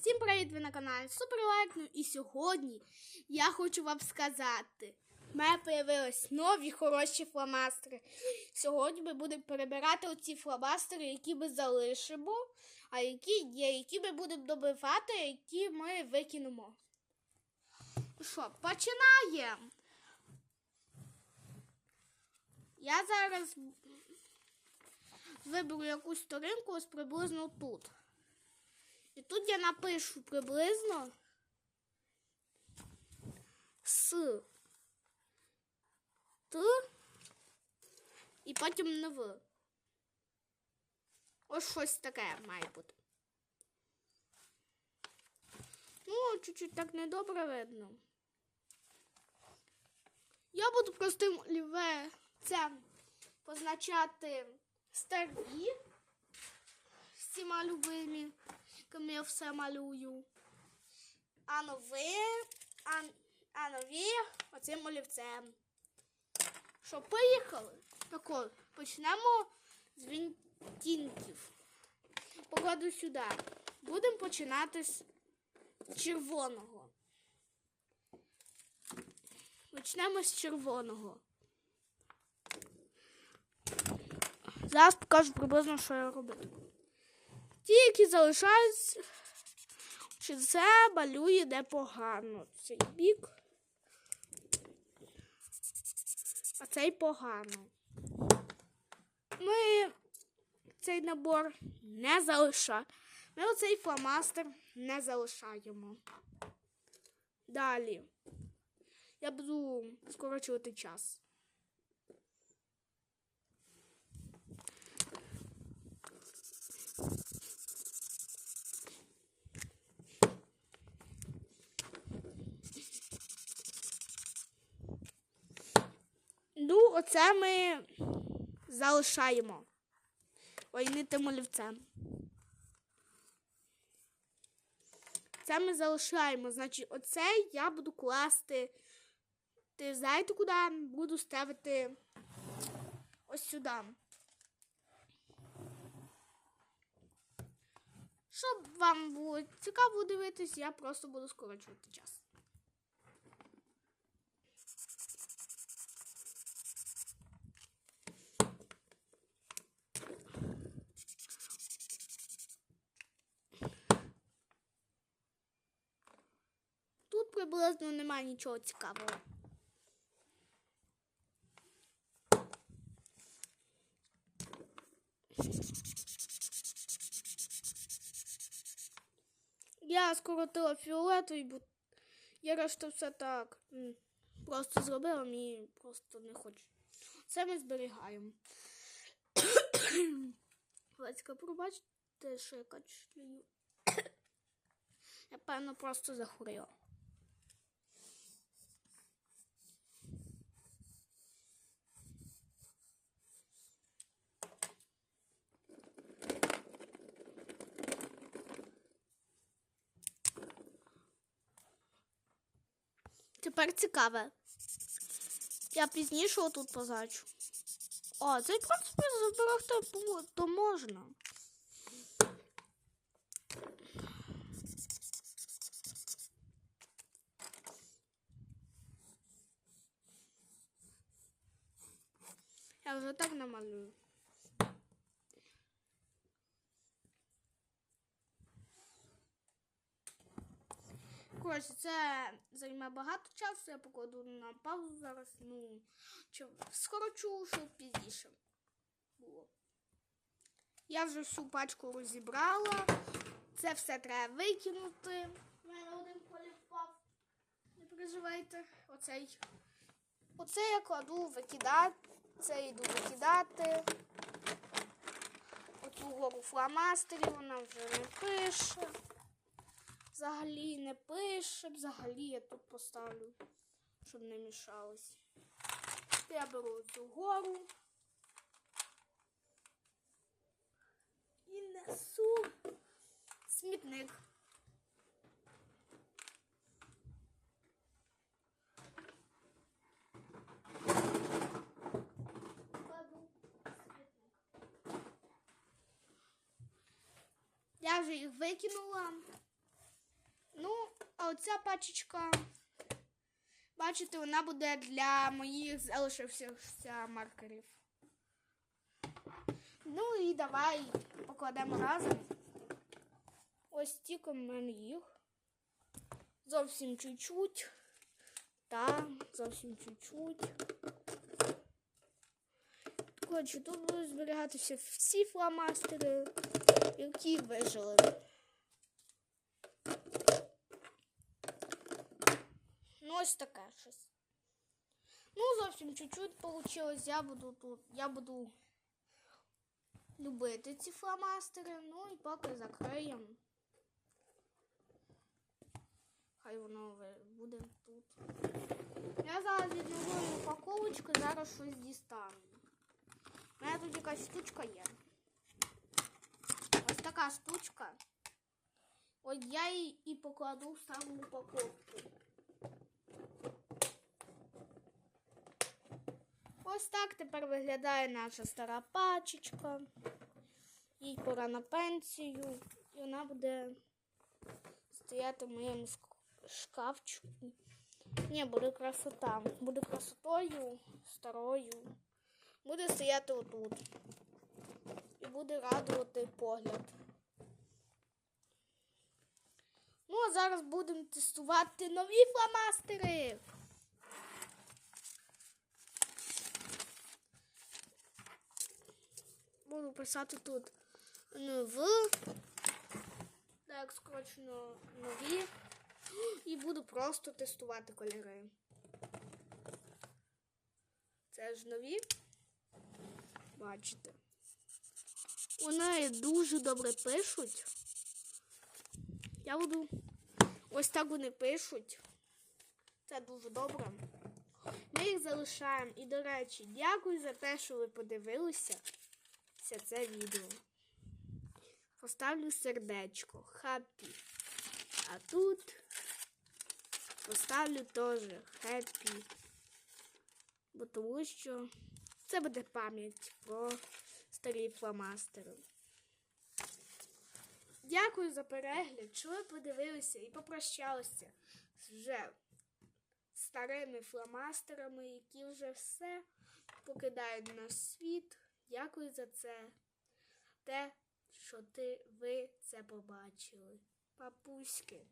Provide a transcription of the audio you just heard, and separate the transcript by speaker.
Speaker 1: Всім привіт! Ви на каналі Суперлайк. Ну і сьогодні я хочу вам сказати, в мене появились нові хороші фломастери. Сьогодні ми будемо перебирати оці фломастери, які ми залишимо, а які є, які ми будемо добивати, які ми викинемо. Що, починаємо. Я зараз виберу якусь сторінку ось приблизно тут. Тут я напишу приблизно с т і потім не в. Ось щось таке має бути. Ну, чуть-чуть так недобре видно. Я буду простим олівцем позначати старі всіма любимі, якими я все малюю. А нові, а, а нові оцим олівцем. Що, поїхали? Так от, почнемо з вінтінків. Покладу сюди. Будемо починати з червоного. Почнемо з червоного. Зараз покажу приблизно, що я роблю. Ті, які залишаються, чи це малює непогано. Цей бік. А цей погано. Ми цей набор не залишаємо. Ми оцей фломастер не залишаємо. Далі. Я буду скорочувати час. Ну, оце ми залишаємо. Ой, не олівцем. Це ми залишаємо. Значить, оце я буду класти. Ти знаєте куди? Буду ставити ось сюди. Щоб вам було цікаво дивитись, я просто буду скорочувати час. Тут приблизно немає нічого цікавого. Я скоротила фіолетовий, бо я решта все так просто зробила, мені просто не хочу. Це ми зберігаємо. Ласка, пробачте, що я кашлюю. Я певно просто захворіла. Тепер цікаве. Я пізніше отут позначу. О, це в принципі зберегти то можна. Я вже так намалюю. Коротше, це займе багато часу, я покладу на паузу зараз. Ну, скорочу, щоб пізніше було. Я вже всю пачку розібрала. Це все треба викинути. У мене один колір. Не переживайте. Оцей. Оце я кладу викидати. Це йду викидати. Оцю гору фломастерів вона вже не пише. Взагалі не пише, взагалі я тут поставлю, щоб не мішалось. Я беру цю гору і несу смітник. Я вже їх викинула. Оця пачечка. Бачите, вона буде для моїх залишився маркерів. Ну і давай покладемо разом. Ось тільки в мене їх. Зовсім чуть-чуть. Так, зовсім чуть-чуть. Коротше, тут будуть зберігатися всі фломастери, які вижили. Ось таке щось. Ну, зовсім чуть-чуть получилось. Я буду тут. Я буду любити ці фломастери. Ну і поки закриємо. Хай воно буде тут. Я зараз відновлю упаковочку, зараз щось дістану. У мене тут якась штучка є. Ось така штучка. От я її і покладу в саму упаковку. Ось так тепер виглядає наша стара пачечка. Їй пора на пенсію. І вона буде стояти в моєму шкафчику. Ні, буде красота. Буде красотою старою. Буде стояти отут. І буде радувати погляд. Ну, а зараз будемо тестувати нові фломастери. Буду писати тут нов. Так, скорочено нові. І буду просто тестувати кольори. Це ж нові. Бачите. Вони дуже добре пишуть. Я буду. Ось так вони пишуть. Це дуже добре. Ми їх залишаємо. І, до речі, дякую за те, що ви подивилися це, це відео. Поставлю сердечко. Хаппі. А тут поставлю теж хеппі. Бо тому що це буде пам'ять про старі фломастери. Дякую за перегляд, що ви подивилися і попрощалися з вже старими фломастерами, які вже все покидають наш світ. Дякую за це. Те, що ти ви це побачили. Папуськи.